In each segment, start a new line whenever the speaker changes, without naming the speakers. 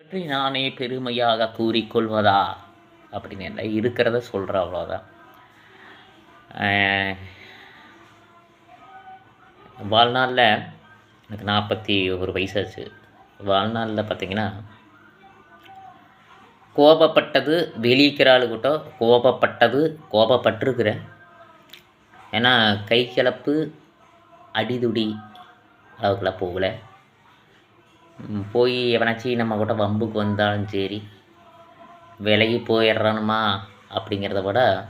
பற்றி நானே பெருமையாக கூறிக்கொள்வதா? அப்படின்னு என்ன இருக்கிறத சொல்கிறேன் அவ்வளோதான் வாழ்நாளில் எனக்கு நாற்பத்தி ஒரு வயசாச்சு. வாழ்நாளில் பார்த்தீங்கன்னா கோபப்பட்டது வெளியிக்கிற ஆளுகிட்ட கோபப்பட்டது கோபப்பட்டிருக்கிறேன். ஏன்னா கை கிளப்பு அடிதுடி அளவுக்குலாம் போகல. போய் எவனாச்சும் நம்ம கூட வம்புக்கு வந்தாலும் சரி விலகி போயிடுறானுமா அப்படிங்கிறத விட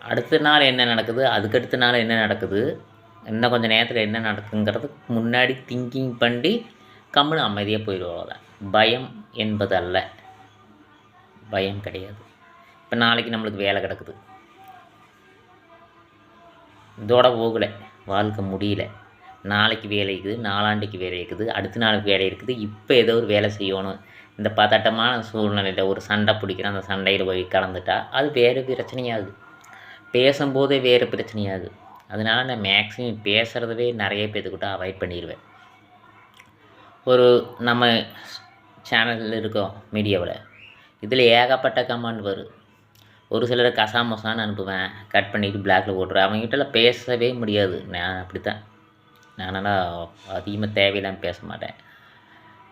அடுத்த நாள் என்ன நடக்குது அதுக்கடுத்த நாள் என்ன நடக்குது இன்னும் கொஞ்சம் நேரத்தில் என்ன நடக்குங்கிறது முன்னாடி திங்கிங் பண்ணி கம்முன்னு அமைதியாக போயிடுவாங்க பயம் என்பது அல்ல பயம் கிடையாது. இப்போ நாளைக்கு நம்மளுக்கு வேலை கிடக்குது. இதோட போகலை. வாழ்க்கை முடியல. நாளைக்கு வேலை இருக்குது நாளாண்டுக்கு வேலை இருக்குது அடுத்த நாளுக்கு வேலை இருக்குது இப்போ ஏதோ ஒரு வேலை செய்யணும். இந்த பதட்டமான சூழ்நிலையில் ஒரு சண்டை பிடிக்கிற அந்த சண்டையில் போய் கலந்துட்டா அது வேறு பிரச்சனையாகுது. பேசும்போதே வேறு பிரச்சனையாகுது. அதனால நான் மேக்ஸிமம் பேசுகிறதவே நிறைய பேர்த்துக்கிட்ட அவாய்ட் பண்ணிடுவேன். ஒரு நம்ம சேனலில் இருக்கோம் மீடியாவில். இதில் ஏகப்பட்ட கமெண்ட் வரும். ஒரு சிலர் கசாமசான்னு அனுப்புவேன் கட் பண்ணிவிட்டு பிளாக்ல போட்டுருவேன். அவங்ககிட்டலாம் பேசவே முடியாது. நான் அப்படி தான் நானெல்லாம் அதிகமாக தேவையில்லாமல் பேச மாட்டேன்.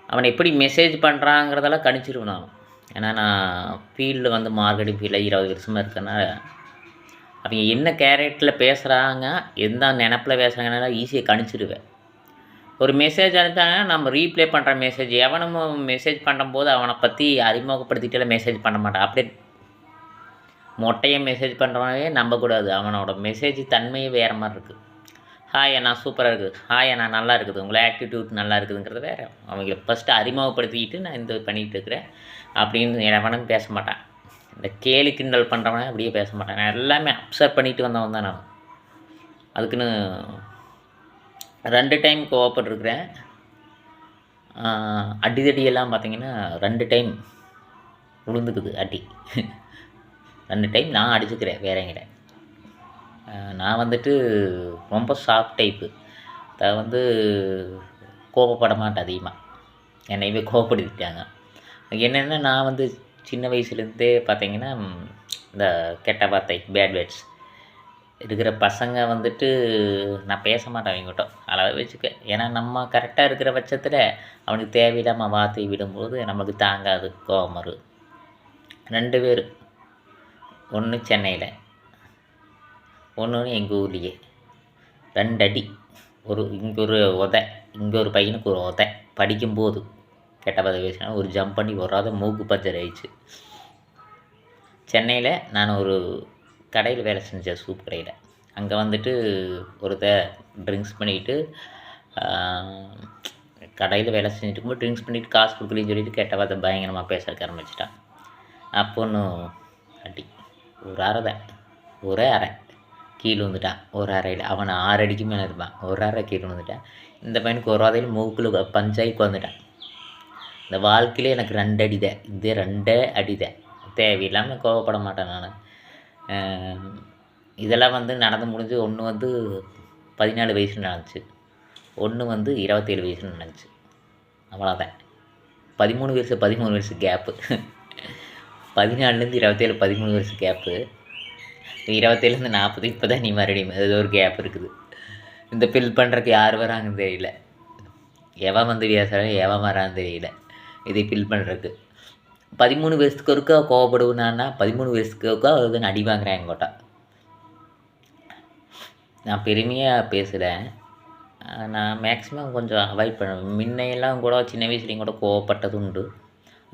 அவனை எப்படி மெசேஜ் பண்ணுறாங்கிறதெல்லாம் கணிச்சிருவேன் நான். ஏன்னா நான் ஃபீல்டில் வந்து மார்க்கெட்டிங் ஃபீல்டில் இருபது வருஷமாக இருக்கனால அவங்க என்ன கேரக்டரில் பேசுகிறாங்க எந்த நினப்பில் பேசுகிறாங்கன்னா ஈஸியாக கணிச்சிடுவேன் ஒரு மெசேஜ் அனுப்பிச்சாங்கன்னா நம்ம ரீப்ளே பண்ணுற மெசேஜ் எவனும் மெசேஜ் பண்ணும்போது அவனை பற்றி அறிமுகப்படுத்திட்டே மெசேஜ் பண்ண மாட்டான். அப்படியே மொட்டையை மெசேஜ் பண்ணுறவனே நம்பக்கூடாது. அவனோட மெசேஜ் தன்மையே வேறு மாதிரி இருக்குது ஹாய் அண்ணா சூப்பராக இருக்குது. ஹாய் அண்ணா நல்லா இருக்குது. உங்களை ஆட்டிடியூட் நல்லா இருக்குதுங்கிறது வேறு. அவங்கள ஃபஸ்ட்டு அறிமுகப்படுத்திக்கிட்டு நான் இந்த பண்ணிகிட்டு இருக்கிறேன். அப்படின்னு எவனும் பேச மாட்டேன். இந்த கேலி கிண்டல் பண்ணுறவனே அப்படியே பேச மாட்டான். நான் எல்லாமே அப்சர்வ் பண்ணிட்டு வந்தவன் தான் நான். அதுக்குன்னு ரெண்டு டைம் கோவப்பட்டிருக்கிறேன். அடிதடியெல்லாம் பார்த்தீங்கன்னா ரெண்டு டைம் விழுந்துக்குது அடி. ரெண்டு டைம் நான் அடிச்சுக்கிறேன் வேறங்கிட்ட நான் வந்துட்டு ரொம்ப சாஃப்ட் டைப்பு அதை வந்து கோபப்பட மாட்டேன் அதிகமாக என்னையவே கோபப்படுத்திட்டாங்க. என்னென்னா நான் வந்து சின்ன வயசுலேருந்தே பார்த்தீங்கன்னா இந்த கெட்ட வார்த்தை பேட் வேர்ட்ஸ் இருக்கிற பசங்க வந்துட்டு நான் பேச மாட்டேன் அவங்ககிட்ட. அளவை வச்சுக்க. ஏன்னா நம்ம கரெக்டாக இருக்கிற பட்சத்தில் அவனுக்கு தேவையில்லாமல் வார்த்தை விடும்போது நம்மளுக்கு தாங்காது கோபம் வரும். ரெண்டு பேர் ஒன்று சென்னையில். ஒன்று எங்கள் ஊர்லேயே. ரெண்டு அடி ஒரு இங்கே ஒரு உதை இங்கே ஒரு பையனுக்கு ஒரு உதை படிக்கும்போது கெட்ட பதவி பேசினா ஒரு ஜம்ப் பண்ணி வராத மூக்கு பஞ்சர் ஆயிடுச்சு. சென்னையில் நான் ஒரு கடையில் வேலை செஞ்சேன் சூப் கடையில். அங்கே வந்துட்டு ஒருத்த ட்ரிங்க்ஸ் பண்ணிக்கிட்டு கடையில் வேலை செஞ்சுட்டு இருக்கும்போது ட்ரிங்க்ஸ் பண்ணிவிட்டு காசு கொடுக்கலன்னு சொல்லிட்டு கெட்ட பார்த்து பயங்கரமாக பேசுறதுக்கு ஆரம்பிச்சிட்டான். அப்போ ஒன்றும் அடி ஒரு அரை தான். ஒரே அரை. கீழே வந்துட்டான் ஒரு அறையில். அவன் ஆறு அடிக்கு மேலே இருப்பான். ஒரு அறை கீழே வந்துட்டான் இந்த பையனுக்கு ஒரு அறையில் மூக்கில் பஞ்சாயி உட்காந்துட்டான் இந்த வாழ்க்கையிலே எனக்கு ரெண்டு அடி தான். இது ரெண்டே அடி தான். தேவையில்லாமல் கோவப்பட மாட்டேன் நான். இதெல்லாம் வந்து நடந்து முடிஞ்சு ஒன்று வந்து பதினாலு வயசு நடந்துச்சு ஒன்று வந்து இருபத்தேழு வயசு நடந்துச்சு அவ்வளோதான் பதிமூணு வயசு பதிமூணு வயசு கேப்பு பதினாலுலேருந்து இருபத்தேழு பதிமூணு வருஷம் கேப்பு இருபத்தேழுலேருந்து நாற்பது இப்போ தான் நீ மறுபடியும் ஏதோ ஒரு கேப் இருக்குது. இந்த ஃபில் பண்ணுறதுக்கு யார் வராங்கன்னு தெரியல. எவன் வந்து வியாசாரம் எவன் வரான்னு தெரியல. இதை ஃபில் பண்ணுறதுக்கு பதிமூணு வயசுக்கு ஒருக்கா கோவப்படுவேனான்னா பதிமூணு வயசுக்கு ஒருக்கா அது அடி வாங்குறேன் எங்கோட்டா நான் பெருமையாக பேசுகிறேன் நான் மேக்ஸிமம் கொஞ்சம் அவாய்ட் பண்ணுவேன் முன்னையெல்லாம் கூட சின்ன வயசுலேயும் கூட கோவப்பட்டது உண்டு.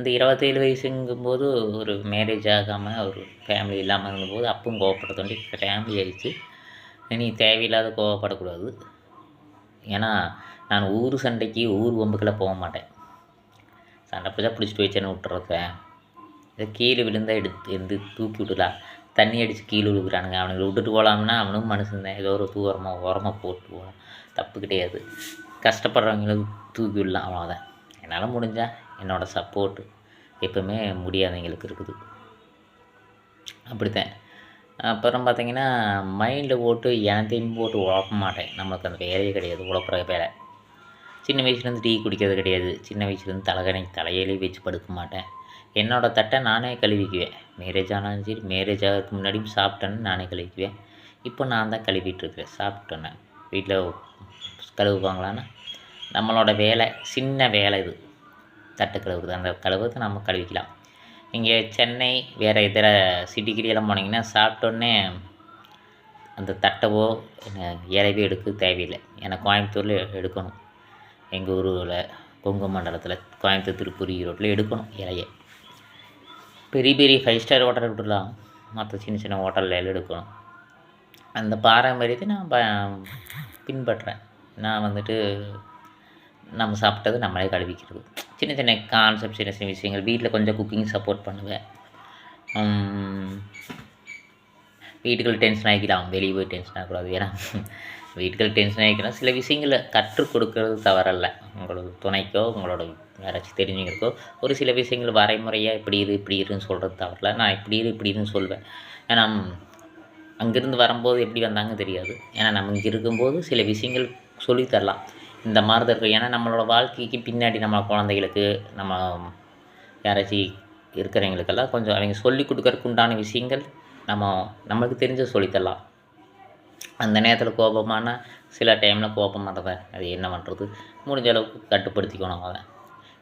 அந்த இருபத்தேழு வயசுங்கும்போது ஒரு மேரேஜ் ஆகாமல் ஒரு ஃபேமிலி இல்லாமல் இருந்தபோது அப்பவும் கோவப்பட்டது இப்போ ஃபேமிலி ஆயிடுச்சு. இனி தேவையில்லாத கோவப்படக்கூடாது. ஏன்னா நான் ஊர் சண்டைக்கு ஊர் ஒம்புக்கெல்லாம் போக மாட்டேன். சண்டை பிடிச்சா பிடிச்சிட்டு வச்சேன்னு விட்டுறேன் இதை கீழே விழுந்தால் எடுத்து எந்த தூக்கி விட்டுலாம் தண்ணி அடித்து கீழே விழுக்கிறானுங்க அவனுங்களை விட்டுட்டு போகலாம்னா அவனும் மனுஷன் தான். ஏதோ ஒரு தூரமாக உரமாக போட்டு போகலாம். தப்பு கிடையாது. கஷ்டப்படுறவங்களுக்கு தூக்கி விடலாம். அவ்வளோதான் என்னால் முடிஞ்சால் என்னோடய சப்போர்ட்டு எப்பவுமே முடியாதவங்களுக்கு இருக்குது. அப்படித்தான். அப்புறம் பார்த்தீங்கன்னா மைண்டில் போட்டு எனத்தையும் போட்டு உழப்ப மாட்டேன். நம்மளுக்கு அந்த வேலையே கிடையாது உழப்புற வேலை. சின்ன வயசுலேருந்து டீ குடிக்கிறது கிடையாது. சின்ன வயசுலேருந்து தலைகணை தலையிலே வச்சு படுக்க மாட்டேன். என்னோடய தட்டை நானே கழுவிக்குவேன். மேரேஜ் ஆனாலும் சரி மேரேஜ் ஆகிறதுக்கு முன்னாடியும் சாப்பிட்டேன்னு நானே கழுவிக்குவேன். இப்போ நான் தான் கழுவிட்டு இருக்கிறேன் சாப்பிட்டோன்னே. வீட்டில் கழுவுவாங்களான்னா நம்மளோட வேலை சின்ன வேலை இது. தட்டு கழுவுறது அந்த கழுவுறது நம்ம கழுவிக்கலாம். இங்கே சென்னை வேறு இதர சிட்டிக்கிட்டெல்லாம் போனீங்கன்னா சாப்பிட்டோன்னே அந்த தட்டவோ இலையவே எடுக்க தேவையில்லை. ஏன்னா கோயம்புத்தூரில் எடுக்கணும். எங்கள் ஊரில் கொங்கு மண்டலத்தில் கோயம்புத்தூர் திருப்பூர் ஈரோட்டில் எடுக்கணும் இலையை. பெரிய பெரிய ஃபைவ் ஸ்டார் ஹோட்டல் விட்டுலாம் மற்ற சின்ன சின்ன ஹோட்டலில் எல்லாம் எடுக்கணும். அந்த பாரம்பரியத்தை நான் ப பின்பற்றுறேன் நான் வந்துட்டு நம்ம சாப்பிட்டது நம்மளே கழுவிக்கிறது. சின்ன சின்ன கான்செப்ட் சின்ன சின்ன விஷயங்கள். வீட்டில் கொஞ்சம் குக்கிங் சப்போர்ட் பண்ணுவேன். உம், வீட்டுக்குள்ள டென்ஷன் ஆகிக்கலாம் வெளியே போய் டென்ஷன் ஆகக்கூடாது. ஏன்னா வீட்டுக்குள்ள டென்ஷன் ஆகிக்கலாம் சில விஷயங்களை கற்றுக் கொடுக்கறது தவறல்ல. உங்களோட துணைக்கோ உங்களோட யாராச்சும் தெரிஞ்சவங்களுக்கோ ஒரு சில விஷயங்கள் வரைமுறையாக இப்படி இரு இப்படி இருன்னு சொல்கிறது தவறல நான் இப்படி இரு இப்படி இருன்னு சொல்வேன். ஏன்னா அங்கேருந்து வரும்போது எப்படி வந்தாங்க தெரியாது. ஏன்னா நம்ம இங்கே இருக்கும்போது சில விஷயங்கள் சொல்லித்தரலாம் இந்த மாதிரி தான் இருக்கும். ஏன்னா நம்மளோட வாழ்க்கைக்கு பின்னாடி நம்ம குழந்தைகளுக்கு நம்ம யாராச்சும் இருக்கிறவங்களுக்கெல்லாம் கொஞ்சம் அவங்க சொல்லி கொடுக்கறக்கு உண்டான விஷயங்கள் நம்ம நம்மளுக்கு தெரிஞ்ச சொல்லித்தரலாம் அந்த நேரத்தில் கோபமான சில டைமில் கோபமாட்டத அது என்ன பண்ணுறது முடிஞ்ச அளவுக்கு கட்டுப்படுத்திக்கணும் அதை.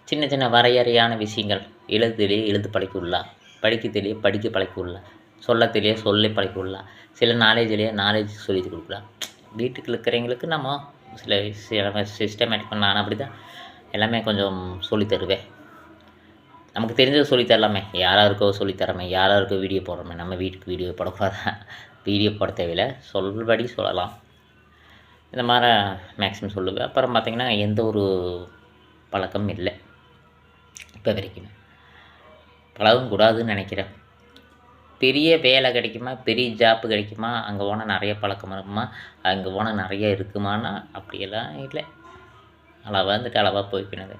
சின்ன சின்ன வரையறையான விஷயங்கள். எழுதுலேயே எழுது பழக்கிவிடலாம் படிக்க தெரிய படிக்க பழக்கிவிடலாம் சொல்லத்திலேயே சொல்லி பழக்கிவிடலாம் சில நாலேஜிலேயே நாலேஜ் சொல்லி கொடுக்கலாம் வீட்டுக்கு இருக்கிறவங்களுக்கு நம்ம சில சில சிஸ்டமேட்டிக் நான் அப்படி தான் எல்லாமே கொஞ்சம் சொல்லித் தருவேன் நமக்கு தெரிஞ்சதை சொல்லித் தரலாமே யாராருக்கோ சொல்லித்தரமே. யாராருக்கோ வீடியோ போடுறோமே. நம்ம வீட்டுக்கு வீடியோ போடக்கூடாதா? வீடியோ போட தேவையில்லை. சொல்படி சொல்லலாம். இந்த மாதிரி மேக்ஸிமம் சொல்லுவேன். அப்புறம் பார்த்திங்கன்னா எந்த ஒரு பழக்கமும் இல்லை. இப்போ வரைக்கும். பழகவும் கூடாதுன்னு நினைக்கிறேன். பெரிய வேலை கிடைக்குமா? பெரிய ஜாப்பு கிடைக்குமா? அங்கே போனால் நிறைய பழக்கம் இருக்குமா? அங்கே போனால் நிறைய இருக்குமானா அப்படியெல்லாம் இல்லை. அளவாக இருந்துட்டு அளவாக போய்க்கினது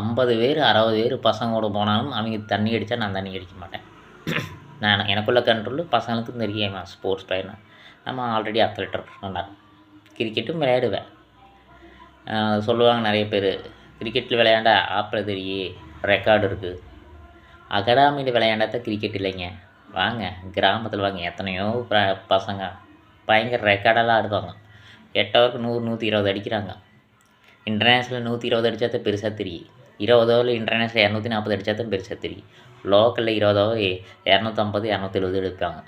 ஐம்பது பேர் அறுபது பேர் பசங்களோட போனாலும் அவங்க தண்ணி அடித்தா நான் தண்ணி அடிக்க மாட்டேன். நான் எனக்குள்ள கண்ட்ரோல் பசங்களுக்கும் தெரியும் ஸ்போர்ட்ஸ் பையனா நம்ம ஆல்ரெடி அத்லெட்டர் நல்லா. கிரிக்கெட்டும் விளையாடுவேன். சொல்லுவாங்க நிறைய பேர். கிரிக்கெட்டில் விளையாண்டா ஆப்பிள் தெரியே ரெக்கார்டு இருக்குது அகாடமியில் விளையாண்டா தான் கிரிக்கெட் இல்லைங்க. வாங்க கிராமத்தில் வாங்க. எத்தனையோ ப- பசங்க பயங்கர ரெக்கார்டெல்லாம் ஆடுவாங்க. எட்டு நூறு நூற்றி இருபது அடிக்கிறாங்க. இன்டர்நேஷ்னல் நூற்றி இருபது அடித்தா தான் பெருசாக தெரியும். இருபது ஓவரில் இன்டர்நேஷ்னல் இரநூத்தி நாற்பது அடித்தா தான் பெருசாக தெரியும். லோக்கலில் இருபது ஓவர் இரநூத்தம்பது இரநூத்தி எழுபது எடுப்பாங்க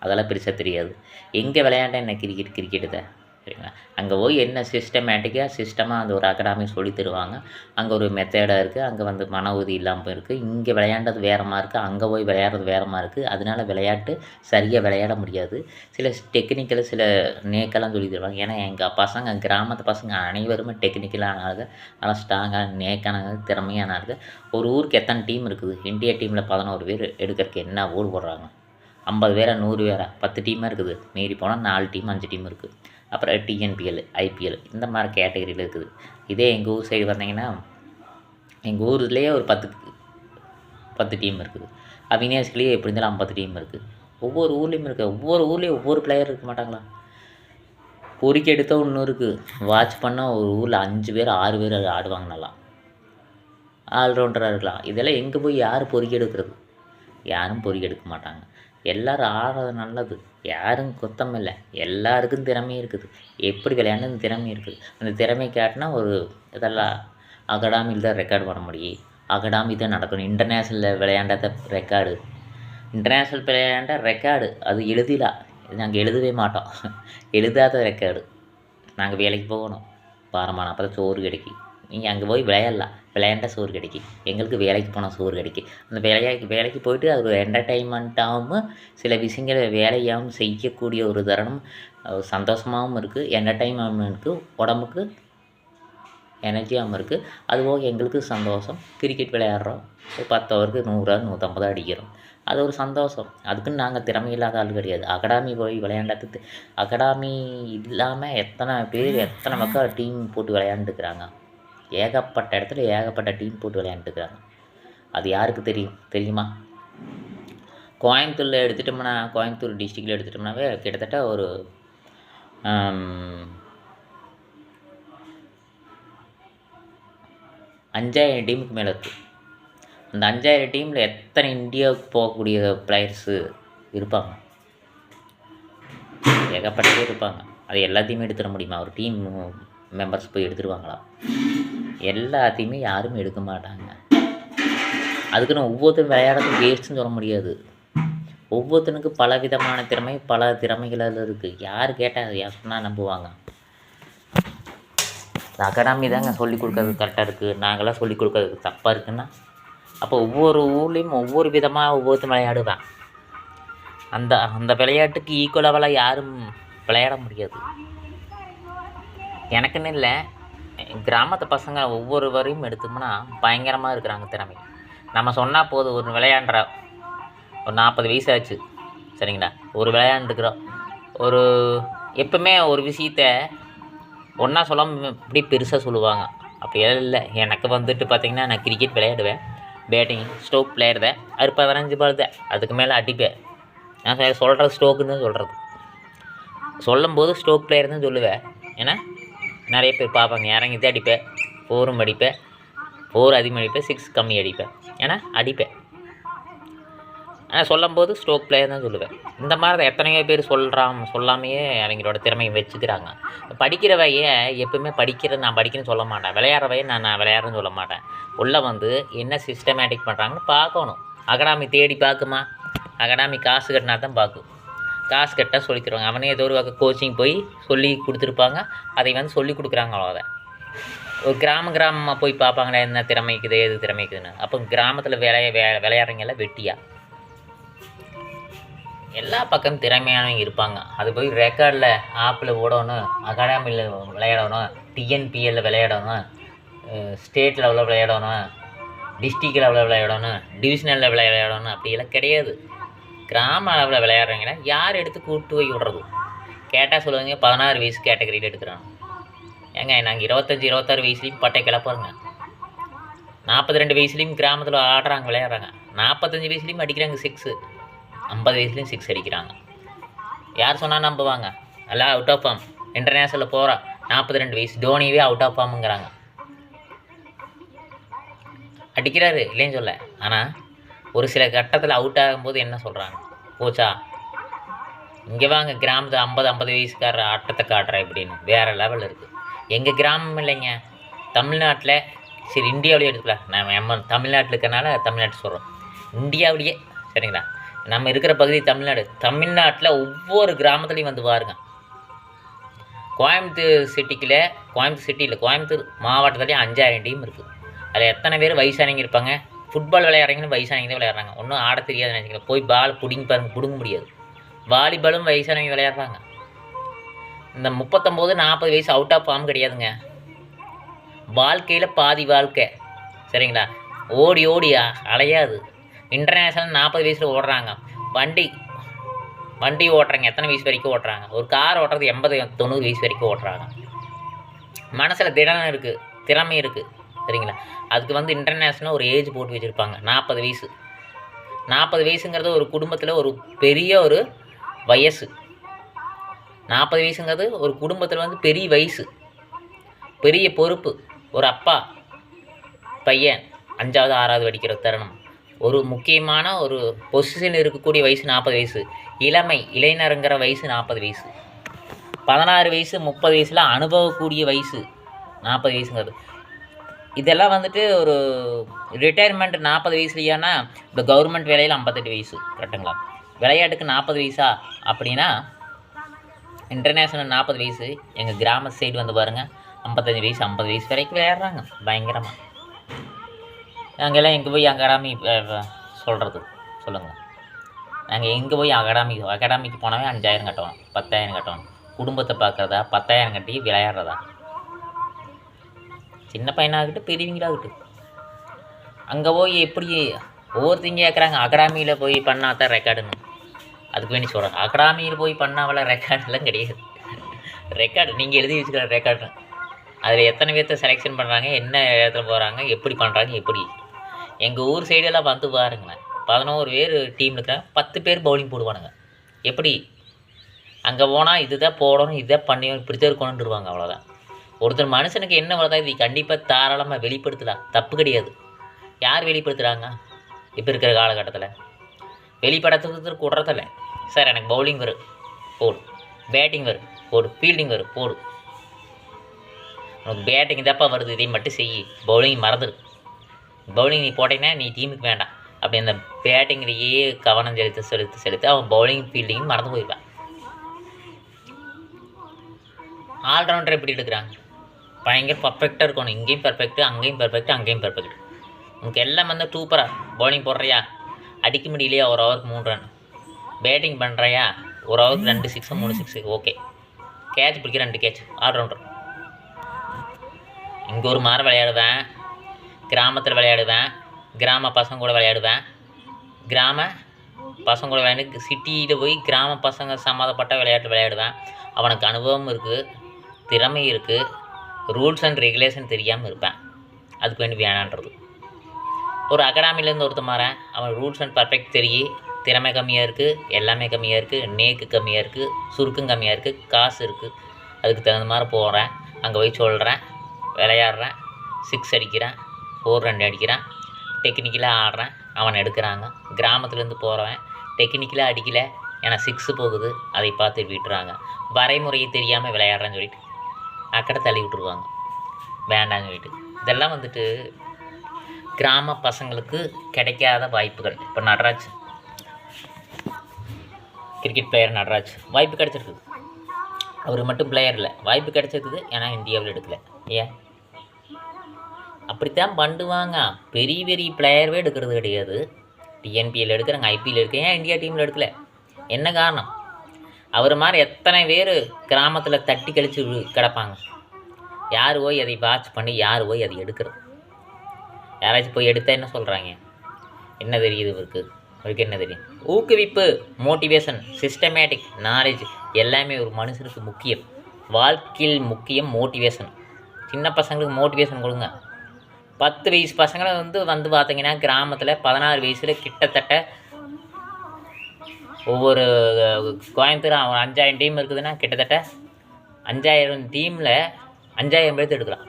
அதெல்லாம் பெருசாக தெரியாது. எங்கே விளையாண்டேன் என்ன கிரிக்கெட் கிரிக்கெட்டு தான்? சரிங்களா அங்கே போய் என்ன சிஸ்டமேட்டிக்காக சிஸ்டமாக அந்த ஒரு அகாடமி சொல்லி தருவாங்க. அங்கே ஒரு மெத்தேடாக இருக்குது அங்கே வந்து மன உறுதி இல்லாமல் இருக்குது இங்கே விளையாண்டது வேறமாக இருக்குது அங்கே போய் விளையாடுறது வேறமாக இருக்குது அதனால விளையாட்டு சரியாக விளையாட முடியாது. சில டெக்னிக்கல் சில நேக்கெல்லாம் சொல்லி தருவாங்க. ஏன்னா எங்கள் பசங்க கிராமத்து பசங்க அனைவருமே டெக்னிக்கலான ஆளுங்க நல்லா ஸ்ட்ராங்காக நேக்கானாங்க திறமையான ஒரு ஊருக்கு எத்தனை டீம் இருக்குது? இந்தியா டீமில் பதினோரு பேர் எடுக்கிறதுக்கு என்ன ஓடு போடுறாங்க? ஐம்பது பேரா நூறு பேரா? பத்து டீமாக இருக்குது. மீறி போனால் நாலு டீம் அஞ்சு டீம் இருக்குது அப்புறம் டிஎன்பிஎல் ஐபிஎல் இந்த மாதிரி கேட்டகரியில் இருக்குது. இதே எங்கள் ஊர் சைடு வந்தீங்கன்னா எங்கள் ஊர்லேயே ஒரு பத்து பத்து டீம் இருக்குது. அவினாசிலேயே எப்படி இருந்தாலும் ஐம்பது டீம் இருக்குது ஒவ்வொரு ஊர்லேயும் இருக்குது ஒவ்வொரு ஊர்லேயும் ஒவ்வொரு பிளேயர் இருக்க மாட்டாங்களா? பொறிக்க எடுத்தால் ஒன்று இருக்குது வாட்ச் பண்ணால் ஒரு ஊரில் அஞ்சு பேர் ஆறு பேர் ஆடுவாங்க நல்லா ஆல்ரவுண்டராக இருக்கலாம். இதெல்லாம் எங்கே போய் யார் பொறிக்க எடுக்கிறது? யாரும் பொறிக்க எடுக்க மாட்டாங்க. எல்லாரும் ஆடுறது நல்லது. யாரும் குத்தம் இல்லை. எல்லாருக்கும் திறமை இருக்குது. எப்படி விளையாண்டு திறமை இருக்குது. அந்த திறமை காட்டினா ஒரு இதெல்லாம் அகடாமியில் தான் ரெக்கார்டு பண்ண முடியும். அகடாமி தான் நடக்கணும். இன்டர்நேஷ்னலில் விளையாண்டாத ரெக்கார்டு இன்டர்நேஷ்னல் விளையாண்ட ரெக்கார்டு அது எழுதிலா. நாங்கள் எழுதவே மாட்டோம். எழுதாத ரெக்கார்டு நாங்கள் வேலைக்கு போகணும். பாரமான அப்போ தான் சோறு கிடைக்கும். நீங்கள் அங்கே போய் விளையாடலாம். விளையாண்ட சோறு கிடைக்கும் எங்களுக்கு வேலைக்கு போனால் சோறு கிடைக்கும் அந்த வேலையாக வேலைக்கு போயிட்டு அது ஒரு என்டர்டைன்மெண்ட்டாகவும் சில விஷயங்களை வேலையாகவும் செய்யக்கூடிய ஒரு தருணம் சந்தோஷமாகவும் இருக்குது என்டர்டைன்மெண்ட்டுக்கு உடம்புக்கு எனர்ஜியாகவும் இருக்குது அதுபோக எங்களுக்கு சந்தோஷம். கிரிக்கெட் விளையாடுறோம். ஒரு பத்து ஓவருக்கு நூறுரூவா நூற்றம்பது அடிக்கிறோம். அது ஒரு சந்தோஷம். அதுக்குன்னு நாங்கள் திறமை இல்லாத ஆள் கிடையாது. அகாடமி போய் விளையாண்டது அகாடமி இல்லாமல் எத்தனை பேர் எத்தனை மக்கள் டீம் போட்டு விளையாண்டுக்கிறாங்க. ஏகப்பட்ட இடத்துல ஏகப்பட்ட டீம் போட்டு விளையாண்டுருக்குறாங்க அது யாருக்கு தெரியும்? தெரியுமா? கோயம்புத்தூரில் எடுத்துட்டோம்னா கோயம்புத்தூர் டிஸ்ட்ரிக்டில் எடுத்துட்டோம்னாவே கிட்டத்தட்ட ஒரு அஞ்சாயிரம் டீமுக்கு மேலே இருக்குது அந்த அஞ்சாயிரம் டீமில் எத்தனை இந்தியாவுக்கு போகக்கூடிய பிளேயர்ஸு இருப்பாங்க? ஏகப்பட்டதே இருப்பாங்க. அது எல்லாத்தையுமே எடுத்துட முடியுமா? ஒரு டீம் மெம்பர்ஸ் போய் எடுத்துருவாங்களா? எல்லாத்தையுமே யாரும் எடுக்க மாட்டாங்க. அதுக்குன்னு ஒவ்வொருத்தரும் விளையாடுறது வேஸ்ட்டுன்னு சொல்ல முடியாது. ஒவ்வொருத்தனுக்கும் பல விதமான திறமை பல திறமைகள் அதில் இருக்குது யார் கேட்டால் யார் சொன்னால் நம்புவாங்க. இந்த அகாடமி தாங்க சொல்லிக் கொடுக்கறது கரெக்டாக இருக்குது நாங்களாம் சொல்லிக் கொடுக்கறது தப்பாக இருக்குன்னா அப்போ ஒவ்வொரு ஊர்லேயும் ஒவ்வொரு விதமாக ஒவ்வொருத்தரும் விளையாடுவேன். அந்த அந்த விளையாட்டுக்கு ஈக்குவல் யாரும் விளையாட முடியாது. எனக்குன்னு இல்லை. கிராமத்து பசங்க ஒவ்வொருவரையும் எடுத்தோம்னா பயங்கரமாக இருக்கிறாங்க திறமை. நம்ம சொன்னால் போதும் ஒரு விளையாடுற ஒரு நாற்பது வயசு ஆச்சு சரிங்களா? ஒரு விளையாண்டுக்கிறோம். ஒரு எப்பவுமே ஒரு விஷயத்த ஒன்றா சொல்லாமல் இப்படி பெருசாக சொல்லுவாங்க. அப்படியெல்லாம் இல்லை? எனக்கு வந்துட்டு பார்த்திங்கன்னா நான் கிரிக்கெட் விளையாடுவேன். பேட்டிங் ஸ்டோக் பிளேயர் தான் அது பதினஞ்சு பால் தான். அதுக்கு மேலே அடிப்பேன். நான் சொல்கிறது ஸ்டோக்குன்னு தான் சொல்கிறது சொல்லும்போது ஸ்டோக் பிளேயர் தான் சொல்லுவேன். ஏன்னா நிறைய பேர் பார்ப்பாங்க. இறங்கி தான் அடிப்பேன். ஃபோரும் அடிப்பேன். ஃபோர் அதிகமாக அடிப்பேன். சிக்ஸ் கம்மி அடிப்பேன். ஏன்னா அடிப்பேன். ஆனால் சொல்லும்போது ஸ்ட்ரோக் பிளேயர் தான் சொல்லுவேன். இந்த மாதிரி தான் எத்தனையோ பேர் சொல்கிறான் சொல்லாமையே அவங்களோட திறமையை வச்சுக்கிறாங்க. படிக்கிறவைய எப்பவுமே படிக்கிறது நான் படிக்கிறேன்னு சொல்ல மாட்டேன். விளையாடுறவைய நான் நான் விளையாடுறேன்னு சொல்ல மாட்டேன். உள்ளே வந்து என்ன சிஸ்டமேட்டிக் பண்ணுறாங்கன்னு பார்க்கணும். அகாடமி தேடி பார்க்குமா? அகாடமி காசு கட்டினா தான் பார்க்கும். காசு கட்டால் சொல்லி தருவாங்க அவனே ஏதோ ஒரு வகை கோச்சிங் போய் சொல்லி கொடுத்துருப்பாங்க. அதை வந்து சொல்லி கொடுக்குறாங்க அவ்வளோதான் ஒரு கிராம கிராமமாக போய் பார்ப்பாங்களே என்ன திறமைக்குது எது திறமைக்குதுன்னு அப்போ கிராமத்தில் விளைய வே எல்லாம் வெட்டியா? எல்லா பக்கமும் திறமையானவங்க இருப்பாங்க. அது போய் ரெக்கார்டில் ஆப்பில் ஓடணும் அகாடமியில் விளையாடணும் டிஎன்பிஎல்ல விளையாடணும் ஸ்டேட் லெவலில் விளையாடணும் டிஸ்ட்ரிக்ட் லெவலில் விளையாடணும் டிவிஷனலில் விளையாடணும் அப்படியெல்லாம் கிடையாது. கிராம அளவில் விளையாடுறவங்கள யார் எடுத்து கூப்பிட்டு போய் விடுறது? கேட்டால் சொல்லுவாங்க பதினாறு வயசு கேட்டகரியில் எடுக்கிறாங்க. ஏங்க நாங்கள் இருபத்தஞ்சி இருபத்தாறு வயசுலேயும் பட்டை கிளப்புறோங்க. நாற்பத்தி ரெண்டு வயசுலேயும் கிராமத்தில் ஆடுறாங்க விளையாடுறாங்க. நாற்பத்தஞ்சு வயசுலேயும் அடிக்கிறாங்க சிக்ஸு ஐம்பது வயசுலேயும் சிக்ஸ் அடிக்கிறாங்க. யார் சொன்னால் நம்புவாங்க? எல்லாம் அவுட் ஆஃப் ஃபார்ம் இன்டர்நேஷ்னலில் போகிறா நாற்பத்தி ரெண்டு வயசு. தோனியவே அவுட் ஆஃப் ஃபார்முங்கிறாங்க அடிக்கிறாரு இல்லைன்னு சொல்ல. ஆனால் ஒரு சில கட்டத்தில் அவுட் ஆகும்போது என்ன சொல்கிறாங்க போச்சா? இங்கே வாங்க கிராமத்து ஐம்பது ஐம்பது வயசுக்கார ஆட்டத்தை காட்டுறேன் இப்படின்னு. வேறு லெவல் இருக்குது எங்கள் கிராமம் இல்லைங்க. தமிழ்நாட்டில் சரி இந்தியாவிலேயே எடுத்துக்கலாம். நம்ம நம்ம தமிழ்நாட்டில் இருக்கிறனால தமிழ்நாட்டு சொல்கிறோம் இந்தியாவிலேயே சரிங்களா? நம்ம இருக்கிற பகுதி தமிழ்நாடு. தமிழ்நாட்டில் ஒவ்வொரு கிராமத்துலேயும் வந்து பாருங்க. கோயம்புத்தூர் சிட்டிக்கில் கோயம்புத்தூர் சிட்டியில் கோயம்புத்தூர் மாவட்டத்துலேயும் அஞ்சாயிரம் டீம் இருக்குது அதில் எத்தனை பேர் வயசானவங்க இருப்பாங்க? ஃபுட்பால் விளையாடுறீங்கன்னு வயசானவங்க தான் விளையாடுறாங்க. ஒன்றும் ஆட தெரியாது நினைக்கிறேன் போய் பால் பிடிங்க பாருங்க பிடுங்க முடியாது. வாலிபாலும் வயசானவங்க விளையாடுறாங்க. இந்த முப்பத்தொம்போது நாற்பது வயசு அவுட் ஆஃப் ஃபார்ம் கிடையாதுங்க. வாழ்க்கையில் பாதி வாழ்க்கை. சரிங்களா? ஓடி ஓடியா அலையாது. இன்டர்நேஷ்னல் நாற்பது வயசில் ஓடுறாங்க. வண்டி வண்டி ஓட்டுறாங்க எத்தனை வயசு வரைக்கும் ஓட்டுறாங்க? ஒரு கார் ஓட்டுறது எண்பது தொண்ணூறு வயசு வரைக்கும் ஓட்டுறாங்க. மனசில் திடம் இருக்குது திறமை இருக்குது சரிங்களா? அதுக்கு வந்து இன்டர்நேஷ்னல் ஒரு ஏஜ் போட்டு வச்சுருப்பாங்க. நாற்பது வயசு. நாற்பது வயசுங்கிறது ஒரு குடும்பத்தில் ஒரு பெரிய ஒரு வயசு. நாற்பது வயசுங்கிறது ஒரு குடும்பத்தில் வந்து பெரிய வயசு. பெரிய பொறுப்பு. ஒரு அப்பா பையன் அஞ்சாவது ஆறாவது படிக்கிற தருணம். ஒரு முக்கியமான ஒரு பொசிஷன் இருக்கக்கூடிய வயசு நாற்பது வயசு. இளமை இளைஞருங்கிற வயசு நாற்பது வயசு. பதினாறு வயசு முப்பது வயசில் அனுபவக்கூடிய வயசு நாற்பது வயசுங்கிறது. இதெல்லாம் வந்துட்டு ஒரு ரிட்டையர்மெண்ட் நாற்பது வயசுலையானா இப்போ கவர்மெண்ட் வேலையில் ஐம்பத்தெட்டு வயசு கரெக்டுங்களா? விளையாட்டுக்கு நாற்பது வயசா? அப்படின்னா இன்டர்நேஷ்னல் நாற்பது வயசு எங்கள் கிராம சைடு வந்து பாருங்கள் ஐம்பத்தஞ்சு வயசு ஐம்பது வயசு வரைக்கும் விளையாடுறாங்க பயங்கரமாக நாங்கள்லாம் எங்கே போய் அகாடமி சொல்கிறது சொல்லுங்கள் நாங்கள் எங்கே போய் அகாடமி அகாடமிக்கு போனாவே அஞ்சாயிரம் கட்டணும் பத்தாயிரம் கட்டணும் குடும்பத்தை பார்க்குறதா பத்தாயிரம் கட்டி விளையாடுறதா? சின்ன பையனாகட்டும் பெரியவங்களாகட்டும். அங்கே போய் எப்படி ஒவ்வொருத்தங்க கேட்குறாங்க. அகாடமியில் போய் பண்ணால் தான் ரெக்கார்டுன்னு அதுக்கு வேண்டி சொல்கிறேன் அகாடமியில் போய் பண்ணாவெல்லாம் ரெக்கார்டெல்லாம் கிடையாது. ரெக்கார்டு நீங்கள் எழுதி வச்சுக்கிற ரெக்கார்டு அதில் எத்தனை பேர்த்த செலெக்ஷன் பண்ணுறாங்க என்ன இடத்துல போகிறாங்க எப்படி பண்ணுறாங்க எப்படி. எங்கள் ஊர் சைடெல்லாம் வந்து பாருங்களேன். பதினோரு பேர் டீம் இருக்கிறாங்க. பத்து பேர் பவுலிங் போடுவானுங்க. எப்படி? அங்கே போனால் இதுதான் போடணும் இதை பண்ணி இப்படி தான் இருக்கணுன்ருவாங்க அவ்வளோதான். ஒருத்தர் மனுஷனுக்கு என்ன வருதா இது கண்டிப்பாக தாராளமாக வெளிப்படுத்தலாம். தப்பு கிடையாது. யார் வெளிப்படுத்துகிறாங்க இப்போ இருக்கிற காலகட்டத்தில். வெளிப்படுத்துறதுக்கு விட்றதில்ல சார் எனக்கு பவுலிங் வரும் போடு. பேட்டிங் வரும் போடு. ஃபீல்டிங் வரும் போடு. உனக்கு பேட்டிங் தப்பா வருது. இதையும் மட்டும் செய். பவுலிங் மறந்துடு பவுலிங் நீ போட்டீங்கன்னா நீ டீமுக்கு வேண்டாம். அப்படி அந்த பேட்டிங்லேயே கவனம் செலுத்த செலுத்த செலுத்த அவன் பவுலிங் ஃபீல்டிங் மறந்து போயிடுவான். ஆல்ரவுண்டர் எப்படி எடுக்கிறாங்க? பயங்கர பர்ஃபெக்டாக இருக்கணும். இங்கேயும் பர்ஃபெக்ட்டு அங்கேயும் பர்ஃபெக்ட் அங்கேயும் பர்ஃபெக்ட் உனக்கு எல்லாம் வந்து சூப்பராக பவுலிங் போடுறியா? அடிக்க முடியலையா? ஒரு ஹவருக்கு மூணு ரன் பேட்டிங் பண்ணுறியா ஒரு ஹவருக்கு ரெண்டு சிக்ஸு மூணு சிக்ஸு ஓகே கேட்ச் பிடிக்க ரெண்டு கேட்ச் ஆல்ரவுண்டர் இங்கே ஒரு மாதிரி விளையாடுவேன். கிராமத்தில் விளையாடுவேன். கிராம பசங்க கூட விளையாடுவேன். கிராம பசங்க கூட விளையாண்டு சிட்டியில் போய் கிராம பசங்க சம்மந்தப்பட்ட விளையாட்டு விளையாடுவேன். அவனுக்கு அனுபவம் இருக்குது திறமை இருக்குது ரூல்ஸ் அண்ட் ரெகுலேஷன் தெரியாமல் இருப்பேன். அதுக்கு வேண்டி வேணான்றது. ஒரு அகாடமிலேருந்து ஒருத்தன் மாறேன். அவன் ரூல்ஸ் அண்ட் பர்ஃபெக்ட் தெரியும். திறமை கம்மியாக இருக்குது எல்லாமே கம்மியாக இருக்குது நேக்கு கம்மியாக இருக்குது சுருக்கம் கம்மியாக இருக்குது காசு இருக்குது அதுக்கு தகுந்த மாதிரி போகிறேன் அங்கே போய் சொல்கிறேன் விளையாடுறேன் சிக்ஸ் அடிக்கிறேன் ஃபோர் ரன் அடிக்கிறேன் டெக்னிக்கலாக ஆடுறேன் அவன் எடுக்கிறாங்க. கிராமத்துலேருந்து போகிறவன் டெக்னிக்கலாக அடிக்கலை ஏன்னா சிக்ஸு போகுது அதை பார்த்து விட்டுறாங்க. வரைமுறையை தெரியாமல் விளையாடுறேன்னு சொல்லிட்டு அக்கடை தள்ளி விட்டுருவாங்க. வேண்டாங்க வீட்டுக்கு இதெல்லாம் வந்துட்டு கிராம பசங்களுக்கு கிடைக்காத வாய்ப்புகள். இப்போ நடராஜ். Cricket player Nataraj. வாய்ப்பு கிடைச்சிருக்கு. அவர் மட்டும் பிளேயர் இல்லை. வாய்ப்பு கிடைச்சிருக்குது. ஏன்னா இந்தியாவில் எடுக்கல. ஏன்? அப்படித்தான் பண்ணுவாங்க. பெரிய பெரிய பிளேயர்வே எடுக்கிறது கிடையாது. டிஎன்பிஎல் எடுக்கிறாங்க ஐபிஎல் எடுக்க. ஏன் இந்தியா டீமில் எடுக்கல? என்ன காரணம்? அவர் மாதிரி எத்தனை பேர் கிராமத்தில் தட்டி கழிச்சு கிடப்பாங்க. யார் போய் அதை வாட்ச் பண்ணி யார் போய் அதை எடுக்கிறது? யாராச்சும் போய் எடுத்தால் என்ன சொல்கிறாங்க என்ன தெரியுது இவருக்கு? இவருக்கு என்ன தெரியும்? ஊக்குவிப்பு மோட்டிவேஷன் சிஸ்டமேட்டிக் நாலேஜ் எல்லாமே ஒரு மனுஷனுக்கு முக்கியம். வாழ்க்கையில் முக்கியம் மோட்டிவேஷன் சின்ன பசங்களுக்கு மோட்டிவேஷன் கொடுங்க. பத்து வயசு பசங்களை வந்து வந்து பார்த்தீங்கன்னா கிராமத்தில் பதினாறு வயசில் கிட்டத்தட்ட ஒவ்வொரு கோயம்புத்தூர் ஒரு அஞ்சாயிரம் டீம் இருக்குதுன்னா கிட்டத்தட்ட அஞ்சாயிரம் டீமில் அஞ்சாயிரம் பேர்த்து எடுக்கலாம்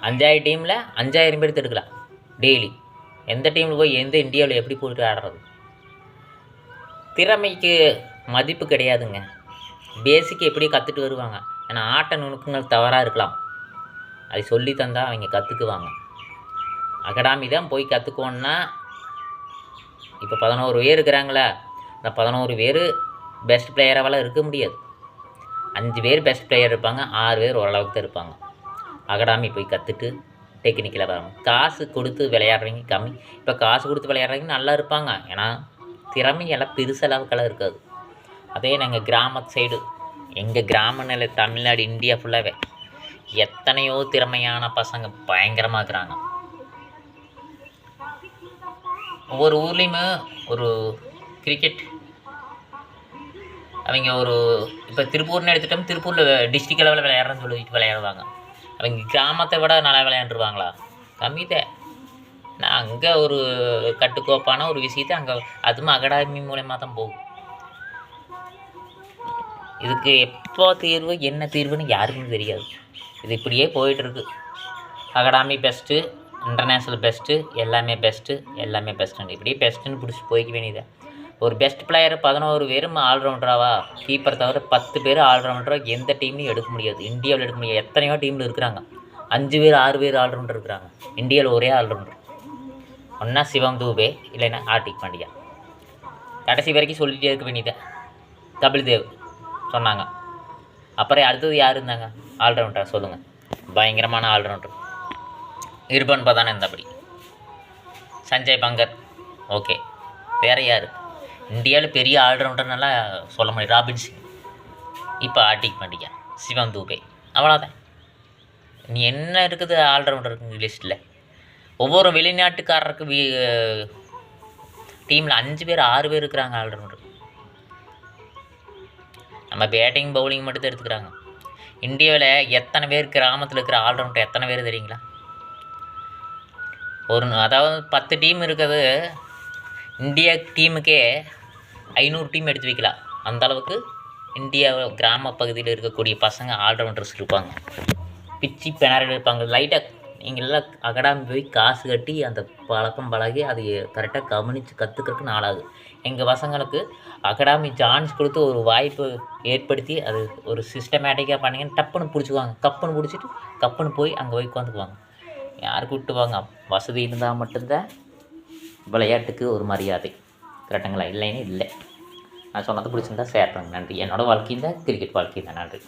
அஞ்சாயிரம் டீமில் அஞ்சாயிரம் பேர்த்து எடுக்கலாம் டெய்லி எந்த டீமில் போய் எந்த இந்தியாவில் எப்படி போட்டு ஆடுறது? திறமைக்கு மதிப்பு கிடையாதுங்க. பேசிக் எப்படி கற்றுட்டு வருவாங்க? ஏன்னா ஆட்ட நுணுக்கங்கள் தவறாக இருக்கலாம். அதை சொல்லி தந்தால் அவங்க கற்றுக்குவாங்க அகாடமி தான் போய் கற்றுக்கோன்னா இப்போ பதினோரு பேர் இருக்கிறாங்களா? அந்த பதினோரு பேர் பெஸ்ட் பிளேயராகலாம் இருக்க முடியாது. அஞ்சு பேர் பெஸ்ட் பிளேயர் இருப்பாங்க ஆறு பேர் ஓரளவுக்கு தான் இருப்பாங்க. அகாடமி போய் கற்றுட்டு டெக்னிக்கலாக வரணும் காசு கொடுத்து விளையாடுறவங்க கம்மி. இப்போ காசு கொடுத்து விளையாடுறவங்க நல்லா இருப்பாங்க. ஏன்னா திறமை எல்லாம் பெருசளவுக்கெல்லாம் இருக்காது. அதே நாங்கள் கிராமத்து சைடு எங்கள் கிராம நிலை தமிழ்நாடு இந்தியா ஃபுல்லாகவே எத்தனையோ திறமையான பசங்க பயங்கரமாக இருக்கிறாங்க. ஒவ்வொரு ஊர்லேயுமே ஒரு கிரிக்கெட் அவங்க ஒரு இப்போ திருப்பூர்னு எடுத்துட்டோம் திருப்பூரில் டிஸ்ட்ரிக் லெவலில் விளையாடுறேன்னு சொல்லிட்டு விளையாடுவாங்க. அவங்க கிராமத்தை விட நல்லா விளையாண்டுருவாங்களா? கம்மி தான் நான் அங்கே ஒரு கட்டுக்கோப்பான ஒரு விஷயத்தை அங்கே அதுவும் அகாடமி மூலயமா தான் போகும். இதுக்கு எப்போ தீர்வு என்ன தீர்வுன்னு யாருக்கும் தெரியாது. இது இப்படியே போயிட்டுருக்கு அகாடமி பெஸ்ட்டு இன்டர்நேஷ்னல் பெஸ்ட்டு எல்லாமே பெஸ்ட்டு எல்லாமே பெஸ்ட்டுன்னு இப்படி பெஸ்ட்டுன்னு பிடிச்சி போய்க்க வேண்டியது ஒரு பெஸ்ட் பிளேயர் பதினோரு பேரும் ஆல்ரவுண்டராவா கீப்பர் தவிர பத்து பேர் ஆல்ரவுண்டராக எந்த டீம்லையும் எடுக்க முடியாது. இந்தியாவில் எடுக்க முடியாது. எத்தனையோ டீமில் இருக்கிறாங்க. அஞ்சு பேர் ஆறு பேர் ஆல்ரவுண்டர் இருக்கிறாங்க. இந்தியாவில் ஒரே ஆல்ரவுண்டர் ஒன்றா சிவம் தூபே இல்லைன்னா ஹார்திக் பாண்டியா. கடைசி வரைக்கும் சொல்லிகிட்டே இருக்க வேண்டியதை கபில் தேவ் சொன்னாங்க. அப்புறம் அடுத்தது யார் இருந்தாங்க? ஆல்ரவுண்டர் சொல்லுங்கள் பயங்கரமான ஆல்ரவுண்டர் நிருபன் பதான இருந்தபடி. சஞ்சய் பங்கர் ஓகே. வேறு யார்? இந்தியாவில் பெரிய ஆல்ரவுண்டர்னால சொல்ல முடியும் ராபின் சிங். இப்போ ஆர்டிக் பாண்டியா சிவம் தூபே அவ்வளோதான் நீ என்ன இருக்குது ஆல்ரவுண்டருக்கு லிஸ்ட்டில் ஒவ்வொரு வெளிநாட்டுக்காரருக்கு வீ டீமில் அஞ்சு பேர் ஆறு பேர் இருக்கிறாங்க ஆல்ரவுண்டர் நம்ம பேட்டிங் பவுலிங் மட்டும் தான் எடுத்துக்கிறாங்க. இந்தியாவில் எத்தனை பேர் கிராமத்தில் இருக்கிற ஆல்ரவுண்டர் எத்தனை பேர் தெரியுங்களா? ஒரு அதாவது பத்து டீம் இருக்கிறது இந்தியா டீமுக்கே ஐநூறு டீம் எடுத்து வைக்கலாம். அந்த அளவுக்கு இந்தியா கிராம பகுதியில் இருக்கக்கூடிய பசங்க ஆல்ரவுண்டர்ஸ் இருப்பாங்க. பிச்சி பிணறல் இருப்பாங்க லைட்டாக நீங்கள்லாம் அகாடமி போய் காசு கட்டி அந்த பழக்கம் பழகி அதை கரெக்டாக கவனித்து கற்றுக்கிறதுக்கு நாளாகுது. எங்கள் பசங்களுக்கு அகாடமி சான்ஸ் கொடுத்து ஒரு வாய்ப்பு ஏற்படுத்தி அது ஒரு சிஸ்டமேட்டிக்காக பண்ணிங்கன்னு டப்புன்னு பிடிச்சிக்குவாங்க. கப்புன்னு பிடிச்சிட்டு கப்புன்னு போய் அங்கே போய் உட்காந்துக்குவாங்க. யார் கூப்பிட்டு வாங்க? வசதி இருந்தால் மட்டும்தான் விளையாட்டுக்கு ஒரு மரியாதை. கரெக்டுங்களா? இல்லைன்னு இல்லை. நான் சொன்னது பிடிச்சிருந்தா ஷேர் பண்ணுங்க நன்றி. என்னோடய வாழ்க்கையும் தான் கிரிக்கெட் வாழ்க்கையும் தான். நன்றி.